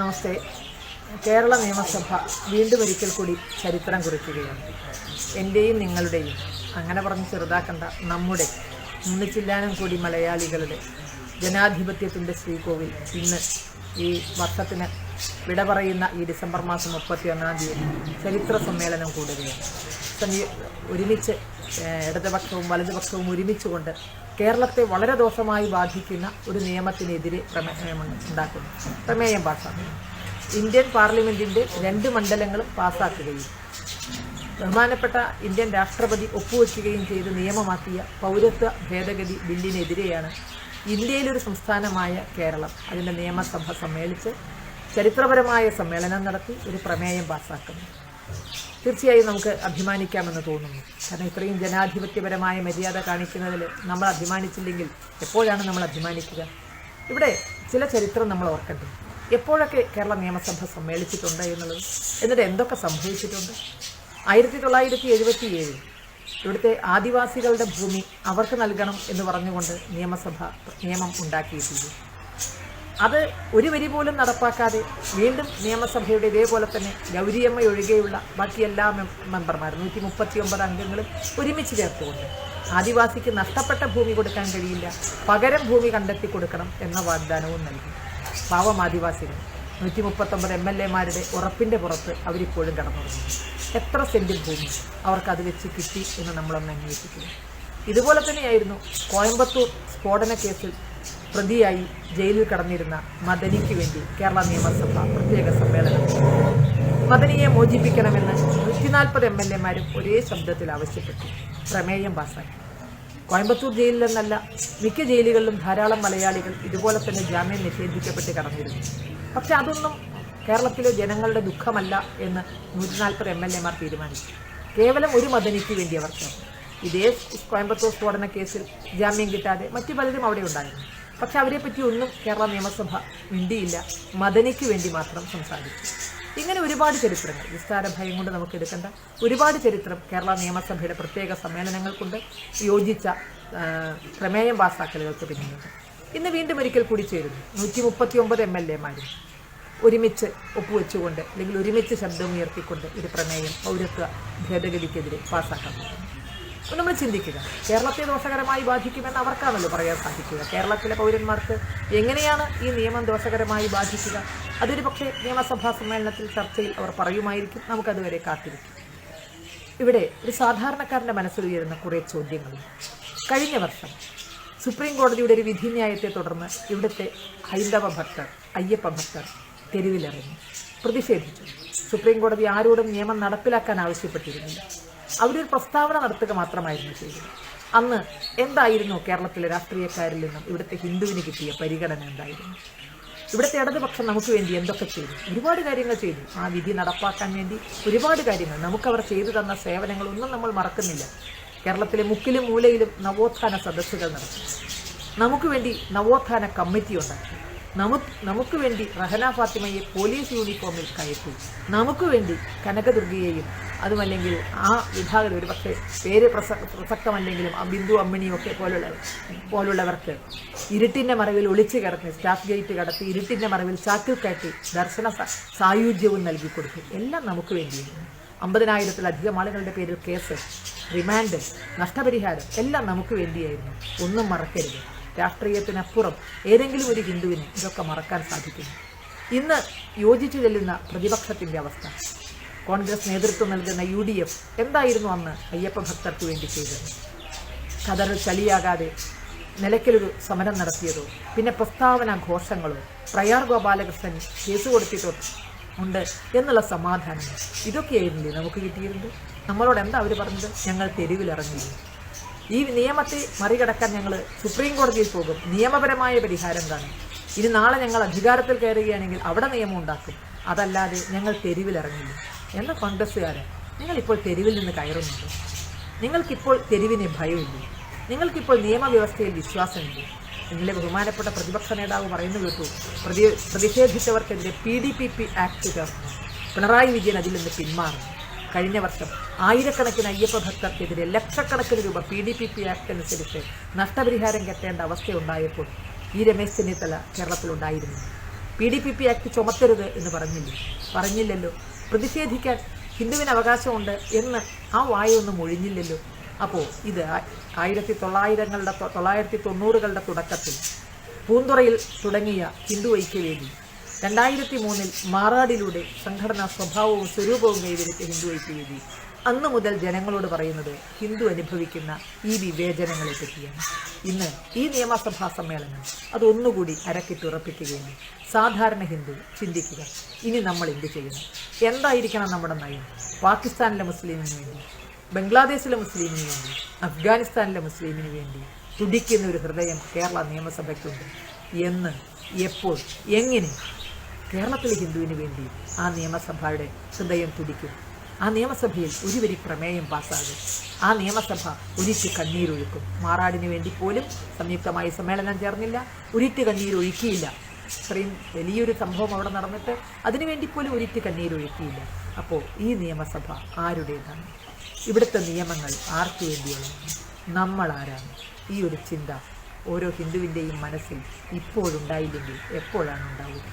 നമസ്തേ. കേരള നിയമസഭ വീണ്ടും ഒരിക്കൽ കൂടി ചരിത്രം കുറിക്കുകയാണ്. എന്റെയും നിങ്ങളുടെയും അങ്ങനെ പറഞ്ഞ് ചെറുതാക്കണ്ട നമ്മുടെ മുന്നിച്ചില്ലാനും കൂടി മലയാളികളുടെ ജനാധിപത്യത്തിന്റെ ശ്രീകോവിൽ ഇന്ന് ഈ വർഷത്തിന് വിട പറയുന്ന ഈ ഡിസംബർ മാസം മുപ്പത്തി ഒന്നാം തീയതി ചരിത്ര സമ്മേളനം കൂടുകയാണ്. ഒരുമിച്ച് ഇടതുപക്ഷവും വലതുപക്ഷവും ഒരുമിച്ചുകൊണ്ട് കേരളത്തെ വളരെ ദോഷമായി ബാധിക്കുന്ന ഒരു നിയമത്തിനെതിരെ പ്രമേയം ഉണ്ടാക്കുന്നു. പ്രമേയം പാസ്സാക്കുന്നു ഇന്ത്യൻ പാർലമെന്റിന്റെ രണ്ട് മണ്ഡലങ്ങളും പാസ്സാക്കുകയും ബഹുമാനപ്പെട്ട ഇന്ത്യൻ രാഷ്ട്രപതി ഒപ്പുവെക്കുകയും ചെയ്ത് നിയമമാക്കിയ പൗരത്വ ഭേദഗതി ബില്ലിനെതിരെയാണ് ഇന്ത്യയിലൊരു സംസ്ഥാനമായ കേരളം അതിന്റെ നിയമസഭ സമ്മേളിച്ച് ചരിത്രപരമായ സമ്മേളനം നടത്തി ഒരു പ്രമേയം പാസ്സാക്കുന്നു തീർച്ചയായും നമുക്ക് അഭിമാനിക്കാമെന്ന് തോന്നുന്നു. കാരണം ഇത്രയും ജനാധിപത്യപരമായ മര്യാദ കാണിക്കുന്നതിൽ നമ്മൾ അഭിമാനിച്ചില്ലെങ്കിൽ എപ്പോഴാണ് നമ്മൾ അഭിമാനിക്കുക? ഇവിടെ ചില ചരിത്രം നമ്മൾ ഓർക്കട്ടെ. എപ്പോഴൊക്കെ കേരള നിയമസഭ സമ്മേളിച്ചിട്ടുണ്ട് എന്നുള്ളത്? എന്നിട്ട് എന്തൊക്കെ സംഭവിച്ചിട്ടുണ്ട്? ആയിരത്തി തൊള്ളായിരത്തി എഴുപത്തി ഏഴിൽ ഇവിടുത്തെ ആദിവാസികളുടെ ഭൂമി അവർക്ക് നൽകണം എന്ന് പറഞ്ഞുകൊണ്ട് നിയമസഭ നിയമം ഉണ്ടാക്കിയിട്ടുണ്ട്. അത് ഒരു വരി പോലും നടപ്പാക്കാതെ വീണ്ടും നിയമസഭയുടെ ഇതേപോലെ തന്നെ ഗൗരിയമ്മ ഒഴികെയുള്ള ബാക്കി എല്ലാ മെമ്പർമാരും നൂറ്റി മുപ്പത്തി ഒമ്പത് അംഗങ്ങളും ഒരുമിച്ച് ചേർത്തുകൊണ്ട് ആദിവാസിക്ക് നഷ്ടപ്പെട്ട ഭൂമി കൊടുക്കാൻ കഴിയില്ല പകരം ഭൂമി കണ്ടെത്തി കൊടുക്കണം എന്ന വാഗ്ദാനവും നൽകി. പാവം ആദിവാസികൾ. നൂറ്റി മുപ്പത്തൊമ്പത് എം എൽ എമാരുടെ ഉറപ്പിന്റെ പുറത്ത് അവരിപ്പോഴും കടന്നുറങ്ങുന്നു. എത്ര സെന്റിൽ ഭൂമി അവർക്ക് അത് വെച്ച് കിട്ടി എന്ന് നമ്മളൊന്ന് അന്വേഷിക്കുന്നു ഇതുപോലെ തന്നെയായിരുന്നു കോയമ്പത്തൂർ സ്ഫോടന കേസിൽ പ്രതിയായി ജയിലിൽ കടന്നിരുന്ന മദനിക്ക് വേണ്ടി കേരള നിയമസഭ പ്രത്യേക സമ്മേളനം മദനിയെ മോചിപ്പിക്കണമെന്ന് നൂറ്റി നാൽപ്പത് എം എൽ എമാരും ഒരേ ശബ്ദത്തിൽ ആവശ്യപ്പെട്ടു. പ്രമേയം പാസാക്കി കോയമ്പത്തൂർ ജയിലിലെന്നല്ല മിക്ക ജയിലുകളിലും ധാരാളം മലയാളികൾ ഇതുപോലെ തന്നെ ജാമ്യം നിഷേധിക്കപ്പെട്ട് കടന്നിരുന്നു. പക്ഷെ അതൊന്നും കേരളത്തിലെ ജനങ്ങളുടെ ദുഃഖമല്ല എന്ന് നൂറ്റി നാൽപ്പത് എം എൽ എമാർ തീരുമാനിച്ചു. കേവലം ഒരു മദനിക്ക് വേണ്ടി അവർക്ക് ഇതേ കോയമ്പത്തൂർ സ്ഫോടന കേസിൽ ജാമ്യം കിട്ടാതെ മറ്റു പലരും അവിടെ ഉണ്ടായിരുന്നു. പക്ഷെ അവരെ പറ്റി ഒന്നും കേരള നിയമസഭ മിണ്ടിയില്ല. മദനിക്ക് വേണ്ടി മാത്രം സംസാരിച്ചു. ഇങ്ങനെ ഒരുപാട് ചരിത്രങ്ങൾ വിസ്താര ഭയം കൊണ്ട് നമുക്ക് എടുക്കേണ്ട ഒരുപാട് ചരിത്രം കേരള നിയമസഭയുടെ പ്രത്യേക സമ്മേളനങ്ങൾക്കുണ്ട്. യോജിച്ച പ്രമേയം വാസാക്കലുകൾക്ക് പിന്നിലുണ്ട്. ഇന്ന് വീണ്ടും ഒരിക്കൽ കൂടി ചേരുന്നു. നൂറ്റി മുപ്പത്തി ഒമ്പത് എം എൽ എമാരും ഒരുമിച്ച് ഒപ്പുവെച്ചുകൊണ്ട് അല്ലെങ്കിൽ ഒരുമിച്ച് ശബ്ദം ഉയർത്തിക്കൊണ്ട് ഒരു പ്രമേയം പൗരത്വ ഭേദഗതിക്കെതിരെ പാസ്സാക്കാൻ നമ്മൾ ചിന്തിക്കുക. കേരളത്തെ ദോഷകരമായി ബാധിക്കുമെന്ന് അവർക്കാണല്ലോ പറയാൻ സാധിക്കുക. കേരളത്തിലെ പൗരന്മാർക്ക് എങ്ങനെയാണ് ഈ നിയമം ദോഷകരമായി ബാധിക്കുക? അതൊരു പക്ഷേ നിയമസഭാ സമ്മേളനത്തിൽ ചർച്ചയിൽ അവർ പറയുമായിരിക്കും. നമുക്കതുവരെ കാത്തിരിക്കും. ഇവിടെ ഒരു സാധാരണക്കാരന്റെ മനസ്സിൽ ഉയരുന്ന കുറേ ചോദ്യങ്ങളുണ്ട് കഴിഞ്ഞ വർഷം സുപ്രീം കോടതിയുടെ ഒരു വിധിന്യായത്തെ തുടർന്ന് ഇവിടുത്തെ ഹൈന്ദവ ഭക്തർ അയ്യപ്പ ഭക്തർ തെരുവിലിറങ്ങി പ്രതിഷേധിച്ചു. സുപ്രീം കോടതി ആരോടും നിയമം നടപ്പിലാക്കാൻ ആവശ്യപ്പെട്ടിരുന്നില്ല. അവരൊരു പ്രസ്താവന നടത്തുക മാത്രമായിരുന്നു ചെയ്തത്. അന്ന് എന്തായിരുന്നു കേരളത്തിലെ രാഷ്ട്രീയക്കാരിൽ നിന്നും ഇവിടുത്തെ ഹിന്ദുവിന് കിട്ടിയ പരിഗണന എന്തായിരുന്നു? ഇവിടുത്തെ ഇടതുപക്ഷം നമുക്ക് വേണ്ടി എന്തൊക്കെ ചെയ്തു? ഒരുപാട് കാര്യങ്ങൾ ചെയ്തു. ആ വിധി നടപ്പാക്കാൻ വേണ്ടി ഒരുപാട് കാര്യങ്ങൾ. നമുക്കവർ ചെയ്തു തന്ന സേവനങ്ങളൊന്നും നമ്മൾ മറക്കുന്നില്ല. കേരളത്തിലെ മുക്കിലും മൂലയിലും നവോത്ഥാന സദസ്സുകൾ നടത്തി. നമുക്ക് വേണ്ടി നവോത്ഥാന കമ്മിറ്റി ഉണ്ടാക്കി. നമുക്ക് നമുക്ക് വേണ്ടി റഹന ഫാത്തിമയെ പോലീസ് യൂണിഫോമിൽ കയറ്റി. നമുക്ക് വേണ്ടി കനകദുർഗയെയും അതുമല്ലെങ്കിൽ ആ വിഭാഗത്തിൽ ഒരു പക്ഷേ പേര് പ്രസ പ്രസക്തമല്ലെങ്കിലും ആ ബിന്ദു അമ്മിണിയും ഒക്കെ പോലുള്ള പോലുള്ളവർക്ക് ഇരുട്ടിന്റെ മറവിൽ ഒളിച്ചു കിടന്ന് സ്റ്റാഫ് ഗേറ്റ് കടത്തി ഇരുട്ടിന്റെ മറവിൽ ചാക്കിൽ കയറ്റി ദർശന സായുജ്യവും നൽകി കൊടുത്തു എല്ലാം നമുക്ക് വേണ്ടിയിരുന്നു അമ്പതിനായിരത്തിലധികം ആളുകളുടെ പേരിൽ കേസ് റിമാൻഡ് നഷ്ടപരിഹാരം എല്ലാം നമുക്ക് വേണ്ടിയായിരുന്നു. ഒന്നും മറക്കരുത്. രാഷ്ട്രീയത്തിനപ്പുറം ഏതെങ്കിലും ഒരു ഹിന്ദുവിന് ഇതൊക്കെ മറക്കാൻ സാധിക്കുന്നു. ഇന്ന് യോജിച്ചു ചെല്ലുന്ന പ്രതിപക്ഷത്തിന്റെ അവസ്ഥ. കോൺഗ്രസ് നേതൃത്വം നൽകുന്ന യു ഡി എഫ് എന്തായിരുന്നു അന്ന് അയ്യപ്പ ഭക്തർക്ക് വേണ്ടി ചെയ്തത്? കഥർ ചളിയാകാതെ നിലയ്ക്കലൊരു സമരം നടത്തിയതോ? പിന്നെ പ്രസ്താവന ഘോഷങ്ങളോ? പ്രയാർ ഗോപാലകൃഷ്ണൻ കേസ് കൊടുത്തിട്ടോ ഉണ്ട് എന്നുള്ള സമാധാനം. ഇതൊക്കെയായിരുന്നില്ലേ നമുക്ക് കിട്ടിയിരുന്നത്. നമ്മളോട് എന്താ അവർ പറഞ്ഞത്? ഞങ്ങൾ തെരുവിലിറങ്ങിയിരുന്നു ഈ നിയമത്തെ മറികടക്കാൻ ഞങ്ങൾ സുപ്രീം കോടതിയിൽ പോകും. നിയമപരമായ പരിഹാരം കാണും. ഇനി നാളെ ഞങ്ങൾ അധികാരത്തിൽ കയറുകയാണെങ്കിൽ അവിടെ നിയമം ഉണ്ടാക്കും. അതല്ലാതെ ഞങ്ങൾ തെരുവിലിറങ്ങില്ല. എന്ന കോൺഗ്രസ്സുകാരെ നിങ്ങളിപ്പോൾ തെരുവിൽ നിന്ന് കയറുന്നുണ്ട്. നിങ്ങൾക്കിപ്പോൾ തെരുവിന് ഭയമില്ല. നിങ്ങൾക്കിപ്പോൾ നിയമവ്യവസ്ഥയിൽ വിശ്വാസമില്ല. നിങ്ങളെ ബഹുമാനപ്പെട്ട പ്രതിപക്ഷ നേതാവ് പറയുന്നു കേട്ടു. പ്രതി പ്രതിഷേധിച്ചവർക്കെതിരെ P D P P act ചേർന്നു. പിണറായി വിജയൻ അതിൽ നിന്ന് പിന്മാറുന്നു. കഴിഞ്ഞ വർഷം ആയിരക്കണക്കിന് അയ്യപ്പ ഭക്തർക്കെതിരെ ലക്ഷക്കണക്കിന് രൂപ P D P P act അനുസരിച്ച് നഷ്ടപരിഹാരം കെട്ടേണ്ട അവസ്ഥയുണ്ടായപ്പോൾ ഈ Ramesh Chennithala കേരളത്തിലുണ്ടായിരുന്നു. P D P P act ചുമത്തരുത് എന്ന് പറഞ്ഞില്ലേ? പറഞ്ഞില്ലല്ലോ. പ്രതിഷേധിക്കാൻ ഹിന്ദുവിന് അവകാശമുണ്ട് എന്ന് ആ വായൊന്നും ഒഴിഞ്ഞില്ലല്ലോ. അപ്പോൾ ഇത് ആയിരത്തി തൊള്ളായിരങ്ങളുടെ തൊള്ളായിരത്തി തൊണ്ണൂറുകളുടെ തുടക്കത്തിൽ പൂന്തുറയിൽ തുടങ്ങിയ ഹിന്ദു ഐക്യവേദി രണ്ടായിരത്തി മൂന്നിൽ മാറാടിലൂടെ സംഘടനാ സ്വഭാവവും സ്വരൂപവും കൈവരിച്ച ഹിന്ദു ഐക്യവേദി. അന്ന് മുതൽ ജനങ്ങളോട് പറയുന്നത് ഹിന്ദു അനുഭവിക്കുന്ന ഈ വിവേചനങ്ങളെ പറ്റിയാണ്. ഇന്ന് ഈ നിയമസഭാ സമ്മേളനം അതൊന്നുകൂടി അരക്കിട്ടുറപ്പിക്കുകയാണ് സാധാരണ ഹിന്ദു ചിന്തിക്കുക ഇനി നമ്മൾ എന്ത് ചെയ്യണം? എന്തായിരിക്കണം നമ്മുടെ നയം? പാകിസ്ഥാനിലെ മുസ്ലിമിന് വേണ്ടി ബംഗ്ലാദേശിലെ മുസ്ലിമിന് വേണ്ടി അഫ്ഗാനിസ്ഥാനിലെ മുസ്ലിമിന് വേണ്ടി തുടിക്കുന്ന ഒരു ഹൃദയം കേരള നിയമസഭയ്ക്കുണ്ട്. എന്ന് എപ്പോൾ എങ്ങനെ കേരളത്തിലെ ഹിന്ദുവിന് വേണ്ടി ആ നിയമസഭയുടെ ഹൃദയം തുടിക്കും. ആ നിയമസഭയിൽ ഒരു വരി പ്രമേയം പാസ്സാകും. ആ നിയമസഭ ഒരിറ്റ് കണ്ണീരൊഴുക്കും. മാറാടിന് വേണ്ടി പോലും സംയുക്തമായി സമ്മേളനം ചേർന്നില്ല. ഒരിറ്റ് കണ്ണീരൊഴുക്കിയില്ല. ഇത്രയും വലിയൊരു സംഭവം അവിടെ നടന്നിട്ട് അതിനുവേണ്ടി പോലും ഒരിറ്റ് കണ്ണീരൊഴുക്കിയില്ല. അപ്പോൾ ഈ നിയമസഭ ആരുടേതാണ്? ഇവിടുത്തെ നിയമങ്ങൾ ആർക്കു വേണ്ടിയുള്ളതാണ് നമ്മൾ ആരാണ്? ഈ ഒരു ചിന്ത ഓരോ ഹിന്ദുവിന്റെയും മനസ്സിൽ ഇപ്പോഴുണ്ടായില്ലെങ്കിൽ എപ്പോഴാണ് ഉണ്ടാവുക?